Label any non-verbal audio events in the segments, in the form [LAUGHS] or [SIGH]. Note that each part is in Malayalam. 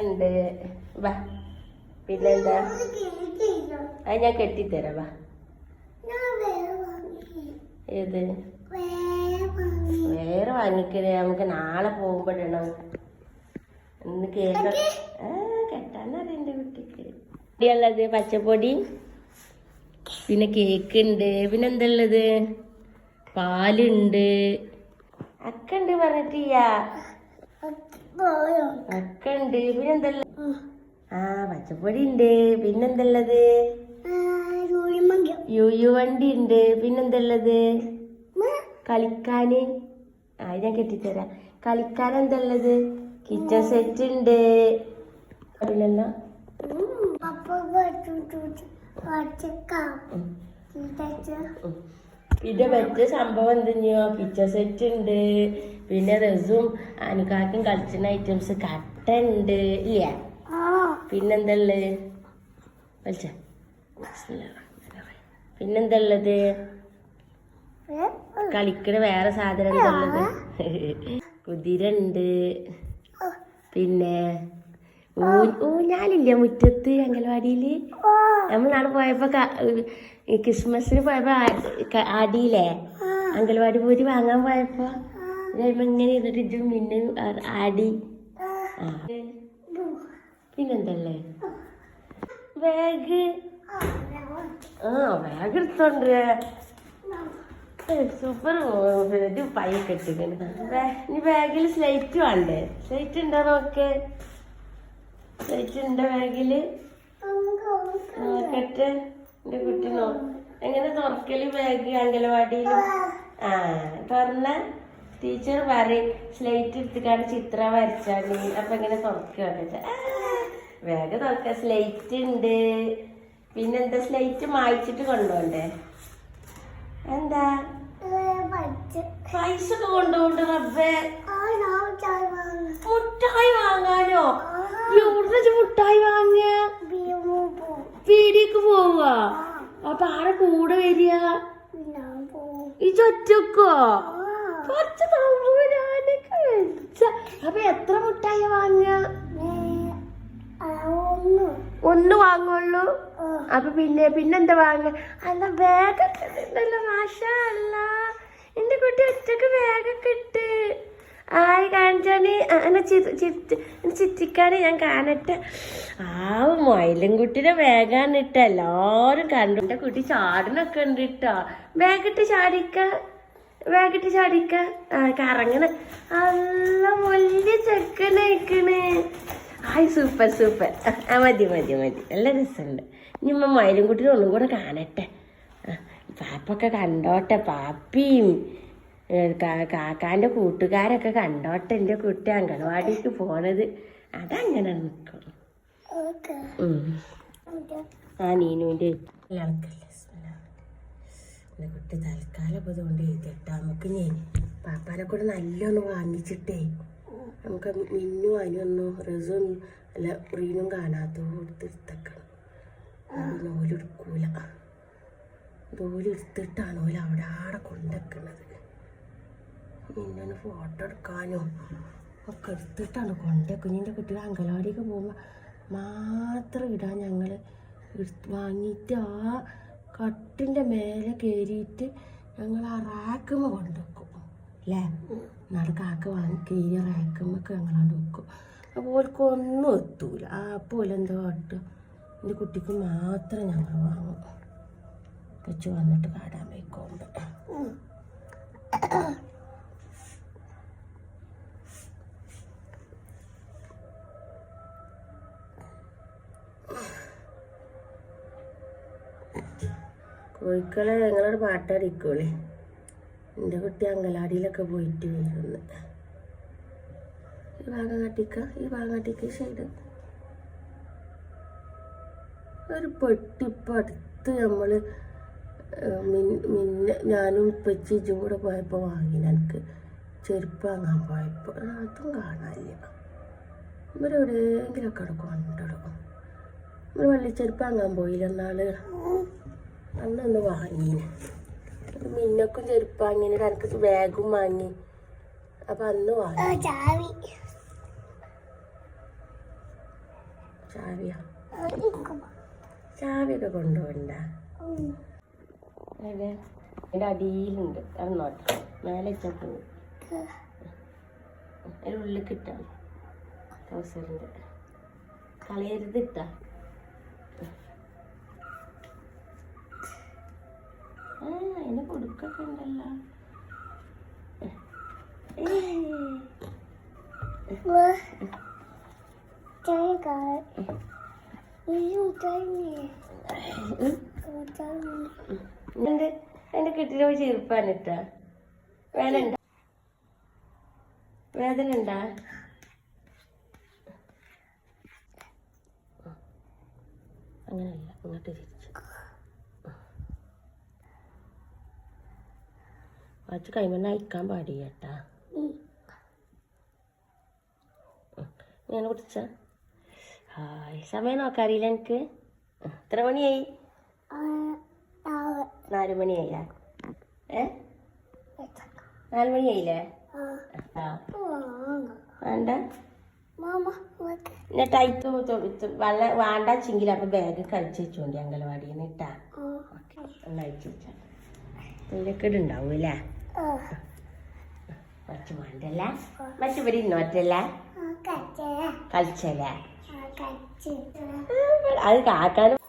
ഉണ്ട്. വാ. പിന്നെന്താ? അത് ഞാൻ കെട്ടിത്തരാം. വാ. ഏത്? വേറെ വാങ്ങിക്കൽ. നമുക്ക് നാളെ പോകുമ്പോഴാണ്. ഇന്ന് കേക്ക് ആ കെട്ടാനറിയണ്ട കുട്ടിക്ക്. പൊടിയുള്ളത് പച്ചപ്പൊടി? പിന്നെ കേക്ക് ഉണ്ട് പിന്നെ എന്തുള്ളത്? പാലുണ്ട്. അക്കണ്ട് പറഞ്ഞിട്ടില്ല. അക്ക ഉണ്ട് പിന്നെന്തല്ല ആ പച്ചപ്പൊടി ഉണ്ട് പിന്നെന്തല്ലത് യു യു വണ്ടി ഉണ്ട് പിന്നെന്തല്ലത് കളിക്കാന്. ആ ഞാൻ കെട്ടിത്തരാം. കളിക്കാൻ എന്തല്ലത്? കിച്ചൺ സെറ്റ് ഉണ്ട് പിന്നെന്താ ഉം. പിന്നെ മറ്റേ സംഭവം എന്തെഞ്ഞോ കിച്ചൺ സെറ്റ് ഉണ്ട്. പിന്നെ റസും അനുകാക്കും കളിച്ചുന്ന ഐറ്റംസ് കട്ട ഉണ്ട്. ഇല്ല? പിന്നെന്തല്ലേ പിന്നെന്തല്ലത് വലിച്ച കളിക്കണ വേറെ സാധനം കുതിരണ്ട് ഉള്ളത് കുതിര ഉണ്ട് പിന്നെ ഊ- ഊഞ്ഞാലില്ല മുറ്റത്ത് അംഗൻവാടിയിൽ നമ്മൾ നാളെ പോയപ്പോ ക്രിസ്മസിന് പോയപ്പോ അടിയില്ലേ അംഗൻവാടി പോയിട്ട് വാങ്ങാൻ പോയപ്പോ ഇങ്ങനെ ഇരുന്നിട്ട് ഇജും പിന്നെ ആടി. പിന്നെന്തല്ലേ? ബാഗ്. ആ ബാഗ് എടുത്തോണ്ട് സൂപ്പർ ഇത് പൈയൊക്കെ ഇട്ടിട്ടുണ്ട് ഇനി ബാഗിൽ സ്ലൈറ്റ് വേണ്ടേ? സ്ലൈറ്റ് ഉണ്ടോ നോക്ക്? സ്ലൈറ്റ് ഉണ്ടോ ബാഗിൽ? എന്റെ കുട്ടി നോ എങ്ങനെ തുറക്കൽ? ബാഗ് അംഗനവാടിയിൽ ആ തുറന്ന ടീച്ചർ പറയും സ്ലേറ്റ് എടുത്തിക്കാണ്ട് ചിത്രം വരച്ചാണ് അപ്പൊ എങ്ങനെ തുറക്കുക ബാഗ് തുറക്ക. സ്ലേറ്റ് ഉണ്ട്. പിന്നെന്താ? സ്ലേറ്റ് മായ്ച്ചിട്ട് കൊണ്ടുപോണ്ടേ എന്താ? പൈസ ഒക്കെ കൊണ്ടുപോണ്ട് റബ്ബേ. മുട്ടായി വാങ്ങാനോ? എവിടെ മുട്ടായി വാങ്ങിയ പീടിക്ക് പോവുക. അപ്പൊ ആരെ കൂടെ വരിക. ഇതൊറ്റക്കോ കുറച്ച് തമ്പൂരാനൊക്കെ അപ്പൊ എത്ര മുട്ടായ വാങ്ങുക? ഒന്ന്. വാങ്ങുള്ളൂ. അപ്പൊ പിന്നെ പിന്നെന്താ വാങ്ങ അല്ല ബാഗൊക്കെ ഉണ്ടല്ലോ മാഷാ അല്ല. എന്റെ കുട്ടി ഒറ്റയ്ക്ക് ബാഗൊക്കെ ഇട്ട്. ആയി കാണിച്ചാണ് എന്നെ ചിറ്റിക്കാണ് ഞാൻ കാണട്ടെ. ആ മയിലും കുട്ടിനെ ബാഗാണ് ഇട്ട. എല്ലാരും കണ്ടു. എന്റെ കുട്ടി ചാടിനൊക്കെ ഉണ്ട് ഇട്ടോ. വേഗിട്ട് ചാടിക്ക. വേഗിട്ട് ചാടിക്ക. കറങ്ങണ. അല്ല വലിയ ചെക്കനയക്കണ് ഹായ് സൂപ്പർ സൂപ്പർ ആ മതി മതി മതി. നല്ല രസമുണ്ട്. ഇനി ഉമ്മ മയിലും കുട്ടിനെ ഒന്നും കൂടെ കാണട്ടെ. പാപ്പൊക്കെ കണ്ടോട്ടെ പാപ്പിയും. കാക്കാന്റെ കൂട്ടുകാരൊക്കെ കണ്ടോട്ടെ എന്റെ കുട്ടി അംഗൻവാടിക്ക് പോണത്. അതങ്ങനെ നിൽക്കും ആ നീനുവിന്റെ എന്റെ കുട്ടി തൽക്കാലം ഇപ്പോൾ ഇതുകൊണ്ട് എഴുതിട്ടാ നമുക്ക് ഞാൻ പാപ്പാനെ കൂടെ നല്ലൊന്ന് വാങ്ങിച്ചിട്ടേ. നമുക്ക് മിന്നു അതിനൊന്നും റിസും അല്ല റീനും കാണാത്ത കൊടുത്തെടുത്തേക്കണം ഓലെടുക്കൂല ഓലെടുത്തിട്ടാണ് ഓല അവിടെ ആടെ കൊണ്ടുവെക്കണത് മിന്നുവിന് ഫോട്ടോ എടുക്കാനോ ഒക്കെ എടുത്തിട്ടാണ് കൊണ്ടേ. കുഞ്ഞിന്റെ കുട്ടികൾ അങ്കലവാടിക്ക് പോകുമ്പോൾ മാത്രം ഇടാൻ ഞങ്ങൾ വാങ്ങിയിട്ട് ആ കട്ടിന്റെ മേലെ കയറിയിട്ട് ഞങ്ങൾ ആ റാക്കുമ്മ കൊണ്ടുവെക്കും അല്ലേ നാളെ കാക്ക വാങ്ങി കയറിയ റാക്കുമ്മക്ക് ഞങ്ങളാണ്ട് വെക്കും. അപ്പോൾ ഒന്നും എത്തൂല. ആ അപ്പോൾ എന്തോ കാട്ടുക? എന്റെ കുട്ടിക്ക് മാത്രം ഞങ്ങൾ വാങ്ങും. കൊച്ചു വന്നിട്ട് കാടാൻ വയ്ക്കുമ്പോൾ കോഴിക്കളെ ഞങ്ങളോട് പാട്ടടിക്കൂലേ എന്റെ കുട്ടി അങ്കലാടിയിലൊക്കെ പോയിട്ട് വരുന്നു. ഈ ഭാഗം കട്ടിക്ക ഈ ഭാഗം കട്ടിക്ക സൈഡ് ഒരു പെട്ടി ഇപ്പം അടുത്ത് മിന്നെ ഞാനും ഇപ്പച്ചി കൂടെ പോയപ്പോൾ വാങ്ങി എനിക്ക് ചെരുപ്പ് വാങ്ങാൻ പോയപ്പോൾ അതും കാണാനില്ല. ഇവരെവിടെയെങ്കിലൊക്കെ അവിടെ കൊണ്ടിടും നമ്മൾ വള്ളിച്ചെരുപ്പ് വാങ്ങാൻ പോയില്ല എന്നാൾ. അന്നൊന്ന് വാങ്ങി. മിന്നക്കും ചെരുപ്പ് വാങ്ങി എനിക്ക് ബാഗും വാങ്ങി. അപ്പൊ അന്ന് വാങ്ങി. ചാവിയാ? ചാവിയോ ചാവിയൊക്കെ കൊണ്ടുപോകണ്ട. അതെ. അടിയിലുണ്ട്. ഇറന്നോട്ടെ മേലെ അതിന്റെ ഉള്ളിൽ കിട്ടാം. ട്രൗസറിന്റെ കളയരുത് ഇട്ടാ. അതിന് കൊടുക്കൊക്കെ ഉണ്ടല്ലോ. എന്റെ കെട്ടിലോ ചെറുപ്പാണ് ഇട്ടാ വേദന വേദന ഉണ്ടാ? അങ്ങനെയല്ല അങ്ങോട്ട് തിരിച്ചു. വച്ച് കൈമണ്ണ അയക്കാൻ പാടില്ല കേട്ടാ ഞാൻ കുടിച്ച? ഹായ് സമയം നോക്കാറിയില്ല എനിക്ക്. എത്ര മണിയായി? നാല്. മണിയായില്ല? ഏ? നാല് മണിയായില്ലേ? വേണ്ട. എന്നിട്ട് ഞാൻ വല്ല വേണ്ട വേണ്ടാച്ചെങ്കിൽ അപ്പം ബാഗ് കഴിച്ചു വെച്ചോണ്ടി അംഗനവാടിയിൽ നിന്ന് ഇട്ടാ ഓക്കെ ഒന്ന് അയച്ചു വെച്ചാ. തൊഴിലക്കേട് ഉണ്ടാവും അല്ലേ കുറച്ച് വേണ്ടല്ല മറ്റു ഇന്നോറ്റല്ല കളിച്ചല്ലേ അത് കാക്കാനും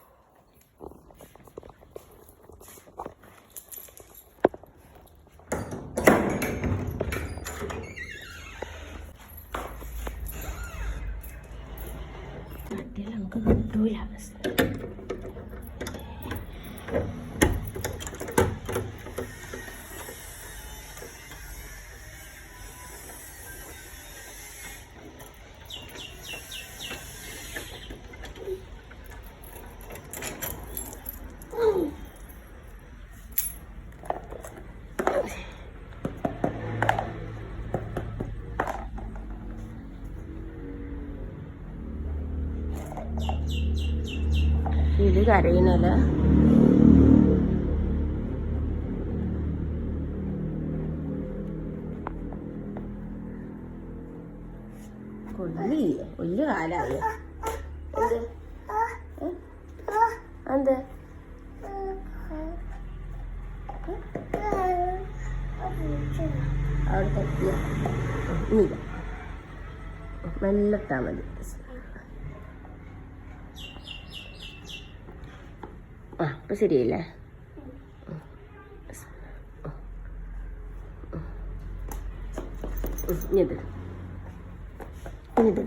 കൊള്ളി ഒരു വലിയ കാലായി അവിടെ തട്ടിയ മതി ആ ഇപ്പം ശരിയല്ലേ? ഇനിത് ഇനിത്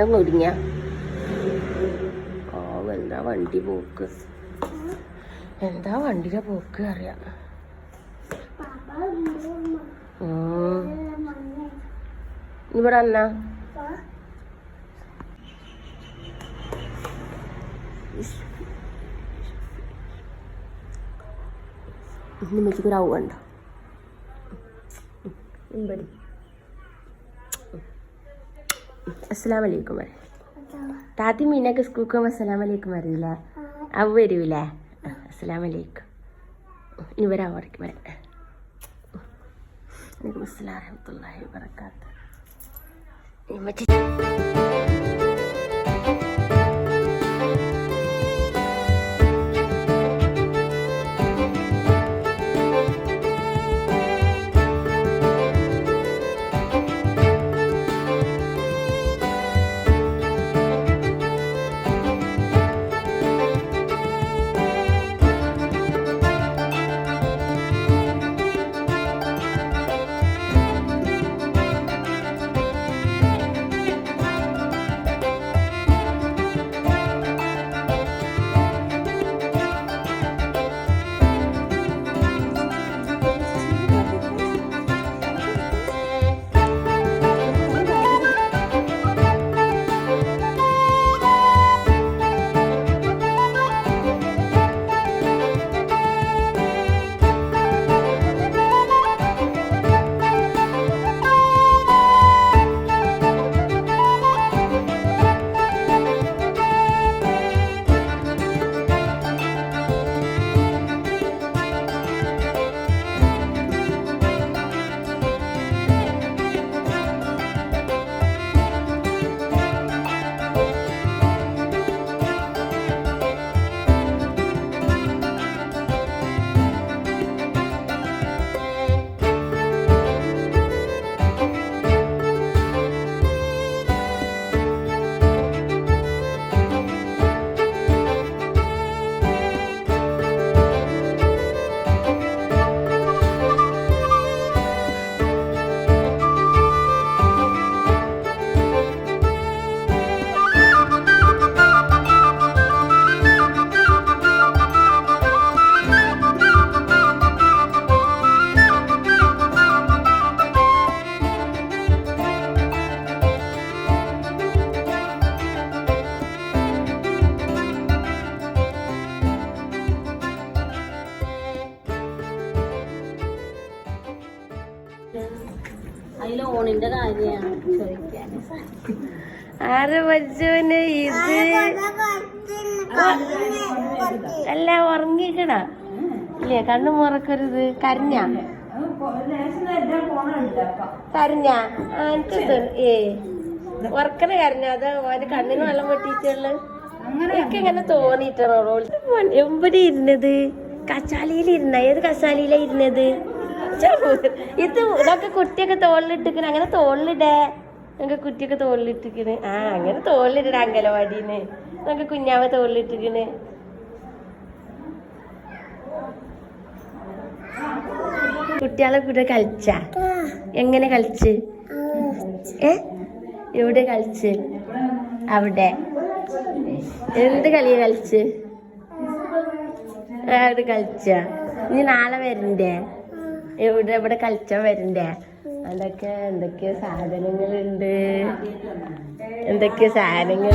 അത് ഒതുങ്ങിയ. ഓ എന്താ വണ്ടി പോക്ക്? എന്താ വണ്ടിയുടെ പോക്ക് അറിയാം. ഇവിടെ എന്നാ നിമ്മച്ചിക്ക് ഒരു ഔണ്ട അസ്സാം വലൈക്കും വരെ താത്തി മീനൊക്കെ സ്കൂൾക്ക് പോകുമ്പോൾ അസ്സലാം വലൈക്കും അറിയില്ല അവ വരൂലേ? അസ്സലാം വലൈക്കും ഇനി വരാം അവർക്ക് വരാം വലൈക്കും അസ്സലാം വറഹ്മത്തുള്ളാഹി വബറകാത്ത് നിമ്മച്ചി സ്കൂളിന്റെ കാര്യമാണ് ചോദിക്കാൻ ആരെ ഇത്? അല്ല ഉറങ്ങിക്കണ? ഇല്ലേ കണ്ണു മുറക്കരുത്. കരഞ്ഞ? കരഞ്ഞ? ഏ ഉറക്കണ കരഞ്ഞ. അത് അവർ കണ്ണിന് വെള്ളം പൊട്ടിയിട്ടുള്ളു. എനിക്ക് ഇങ്ങനെ തോന്നിയിട്ടാണോ എവിടെ ഇരുന്നത്? കസാലിയിൽ ഇരുന്ന ഏത് കസാലിയിലാ ഇരുന്നത്? ഇത് ഇതൊക്കെ കുട്ടിയൊക്കെ തോളിലിട്ടിക്കണ അങ്ങനെ തോളിലിടേ. നിങ്ങക്ക് കുട്ടിയൊക്കെ തോളിലിട്ടിക്കണ് ആ അങ്ങനെ തോളിലിടണ അങ്കലവാടിന്ന് നിങ്ങക്ക് കുഞ്ഞാവ തോളിലിട്ടിക്കണ് കുട്ടികളെ കൂടെ കളിച്ച? എങ്ങനെ കളിച്ച്? ഏ? എവിടെ കളിച്ച്? അവിടെ. എന്ത് കളിയാ കളിച്ച്? അവിടെ കളിച്ച. ഇനി നാളെ വരണ്ടേ? എവിടെ ഇവിടെ കളിച്ചാൻ വരണ്ടേ? അതൊക്കെ എന്തൊക്കെ സാധനങ്ങളുണ്ട്? എന്തൊക്കെ സാധനങ്ങൾ?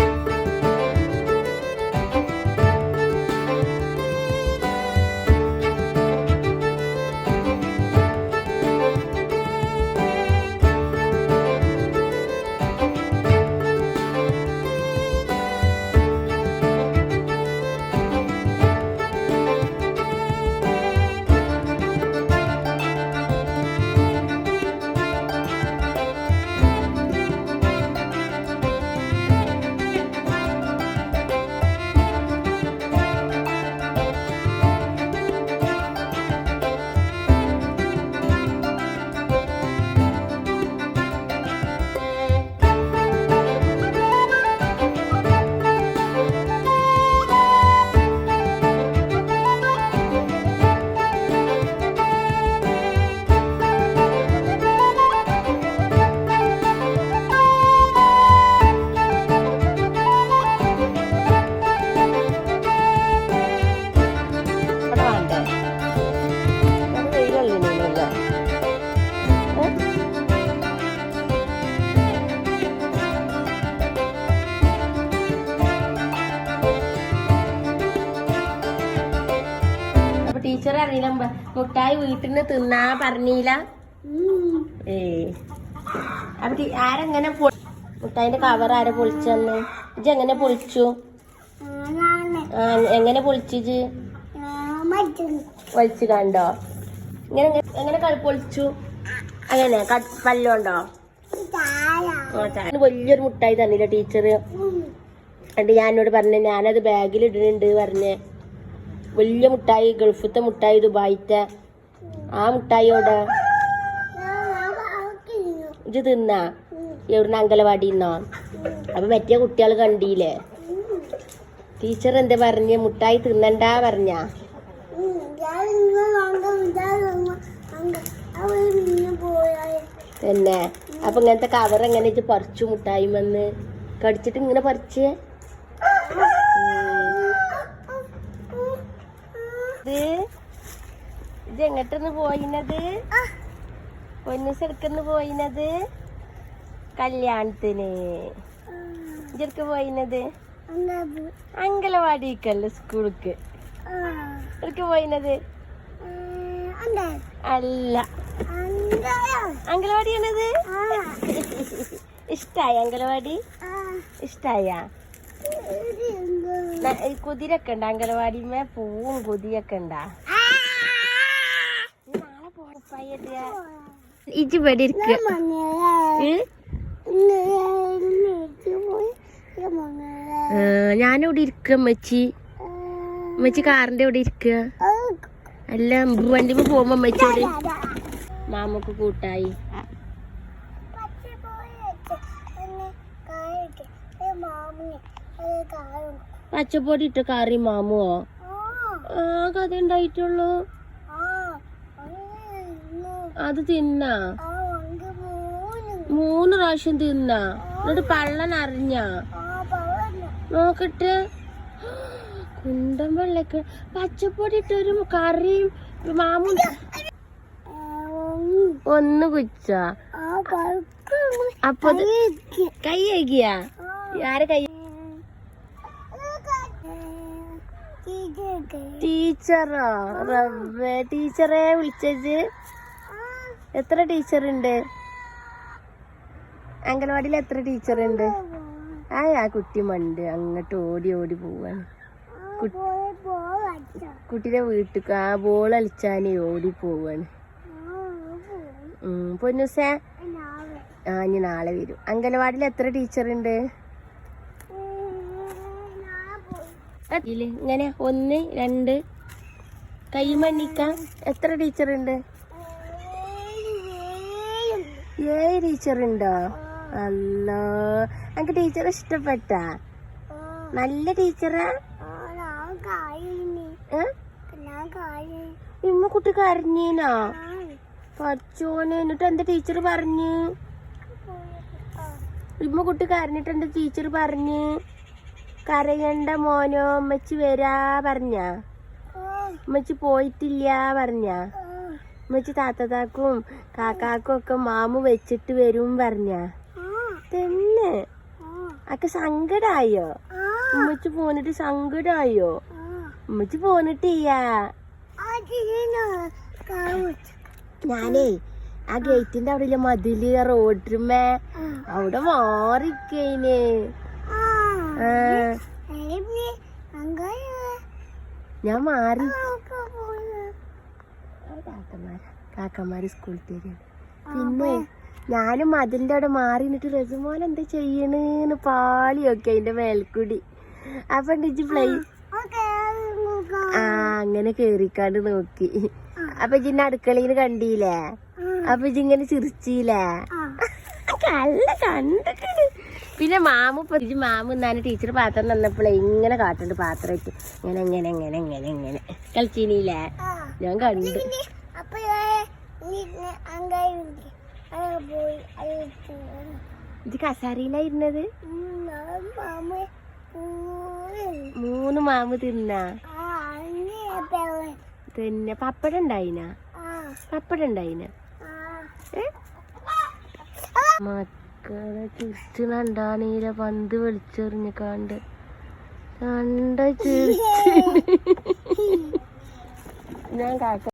മുട്ടായി വീട്ടിൽ നിന്ന് തിന്നാ പറഞ്ഞില്ല ഏ അപ്പൊ ആരെങ്ങനെ മുട്ടായിന്റെ കവർ ആരെ പൊളിച്ചന്ന്? ഇജ് എങ്ങനെ പൊളിച്ചു? ആ എങ്ങനെ പൊളിച്ചിജ് വലിച്ചു കണ്ടോ? ഇങ്ങനെ എങ്ങനെ പൊളിച്ചു? അങ്ങനെ പല്ലുണ്ടോ വലിയൊരു മുട്ടായി തന്നില്ല ടീച്ചർ എന്നിട്ട് ഞാൻ പറഞ്ഞു പറഞ്ഞ ഞാനത് ബാഗിൽ ഇടുന്നുണ്ട് പറഞ്ഞ്. വലിയ മുട്ടായി ഗൾഫത്തെ മുട്ടായി ദുബായിത്തെ. ആ മുട്ടായിയോടെ ഇത് തിന്നാ? എവിടുന്ന് അങ്കലവാടിന്നോ അപ്പൊ മറ്റേ കുട്ടികൾ കണ്ടില്ലേ? ടീച്ചർ എന്താ പറഞ്ഞ? മുട്ടായി തിന്നണ്ടാ പറഞ്ഞ? തന്നെ. അപ്പൊ ഇങ്ങനത്തെ കവർ എങ്ങനെ പറിച്ചു മുട്ടായി വന്ന് കടിച്ചിട്ട് ഇങ്ങനെ പറിച്ചേ? ഇത്? ഇത് എങ്ങോട്ടൊന്ന് പോയിനത്? പൊന്നൂസ് എടുക്കുന്ന പോയിനത്? കല്യാണത്തിന്. ഇജർക്ക് പോയിനത്? അങ്കലവാടിക്കല്ല സ്കൂൾക്ക്. എടുക്ക് പോയിനത്? അല്ല. അങ്കലവാടിയാണത്? ഇഷ്ടായ അങ്കലവാടി? ഇഷ്ടായ? കുതിരൊക്കെ ഉണ്ട് അങ്കലവാടിമേ പൂവും കുതിരൊക്കെ ഉണ്ടാ? ഇജ് ഇവിടെ ഇരിക്ക. ഞാനിവിടെ ഇരിക്ക അമ്മച്ചി. അമ്മച്ചി കാറിന്റെ ഇവിടെ ഇരിക്ക. അല്ല വണ്ടിമ പോകുമ്പോ അമ്മച്ചിയോട് മാമക്ക് കൂട്ടായി. പച്ചപ്പൊടി ഇട്ട് കറി മാമുവോ? ആ. കഥ ഉണ്ടായിട്ടുള്ളൂ. അത് തിന്നാ? മൂന്ന്. പ്രാവശ്യം തിന്നാ? എന്നിട്ട് പള്ളൻ അറിഞ്ഞ? നോക്കട്ടെ. കുണ്ടൻ വെള്ളക്ക പച്ചപ്പൊടി ഇട്ടൊരു കറിയും മാമു ഒന്ന് കുച്ച അപ്പൊ കൈ കഴുകിയാ. ആരെ കൈ ടീച്ചറോ? റബ്ബേ ടീച്ചറെ വിളിച്ചത് എത്ര ടീച്ചർ ഉണ്ട് അംഗനവാടിയിൽ എത്ര ടീച്ചർ ഉണ്ട് ആ ആ കുട്ടി മണ്ട്. അങ്ങോട്ട് ഓടി ഓടി പോവാണ്. കുട്ടിയുടെ വീട്ടിൽ ആ ബോൾ കളിച്ചാനേ ഓടി പോവാണ്. പൊന്നുസേ. ആ ഇനി നാളെ വരും. അംഗനവാടിയിൽ എത്ര ടീച്ചർ ഉണ്ട് ഇങ്ങനെ ഒന്ന് രണ്ട്. കൈമണിക്ക. എത്ര ടീച്ചർ ഉണ്ട് ഏഴ് ടീച്ചർ ഉണ്ടോ അല്ലോ എനിക്ക് ടീച്ചറെ ഇഷ്ടപ്പെട്ട? നല്ല ടീച്ചറാ? ഇമ്മ കുട്ടി കരഞ്ഞീനോ? പച്ചോന് എന്നിട്ട് എന്താ ടീച്ചർ പറഞ്ഞു? ഇമ്മ കുട്ടി കരഞ്ഞിട്ട് എന്താ ടീച്ചർ പറഞ്ഞു? കരയണ്ട മോനോ അമ്മച്ചി വരാ പറഞ്ഞ. അമ്മച്ചി പോയിട്ടില്ല പറഞ്ഞ. അമ്മച്ചി താത്തതാക്കും കാക്കാക്കും ഒക്കെ മാമു വെച്ചിട്ട് വരും പറഞ്ഞ. തന്നെ അക്കെ സങ്കടായോ? ഉമ്മച്ചി പോന്നിട്ട് സങ്കടായോ? ഉമ്മച്ചി പോന്നിട്ടില്ലാ. ഞാനേ ആ ഗേറ്റിന്റെ അവിടെ മതിൽ റോഡിമേ. അവിടെ മാറിക്കേന്. ഞാൻ മാറി. കാക്കമാര്. കാക്കമാര് സ്കൂളിൽ തരാണ് പിന്നെ ഞാനും മതിലിന്റെ അവിടെ മാറി നിന്നിട്ട് റസുമോൻ എന്താ ചെയ്യണെന്ന് പാളിയൊക്കെ അതിന്റെ മേൽക്കൂടി. അപ്പൊ ഡിജി പ്ലേ ആ അങ്ങനെ കേറിക്കാണ്ട് നോക്കി. അപ്പൊ ഇജിന്റെ അടുക്കളയിൽ കണ്ടില്ലേ? അപ്പൊ ഇജിങ്ങനെ ചിരിച്ചില്ലേ? കല്ല കണ്ടിട്ട് പിന്നെ മാമു ഇപ്പൊ മാമു എന്നാണ് ടീച്ചർ പാത്രം തന്നപ്പോഴേ ഇങ്ങനെ കാട്ടുണ്ട് പാത്രം ഇട്ട് ഇങ്ങനെ ഇങ്ങനെ ഇങ്ങനെ ഇങ്ങനെ ഇങ്ങനെ. കളിച്ചീനില്ലേ? ഞാൻ കണ്ടു. ഇത് കസാരയിലായിരുന്നത് മൂന്ന് മാമു തിന്ന? പിന്നെ പപ്പടം ഉണ്ടായിന? പപ്പടം ഉണ്ടായിന? ഏ? മക്കളെ ചിരിച്ചുണ്ടാണീല പന്ത് വിളിച്ചെറിഞ്ഞ കണ്ട് കണ്ട ചിരിച്ചു [LAUGHS] ഞാൻ കാക്ക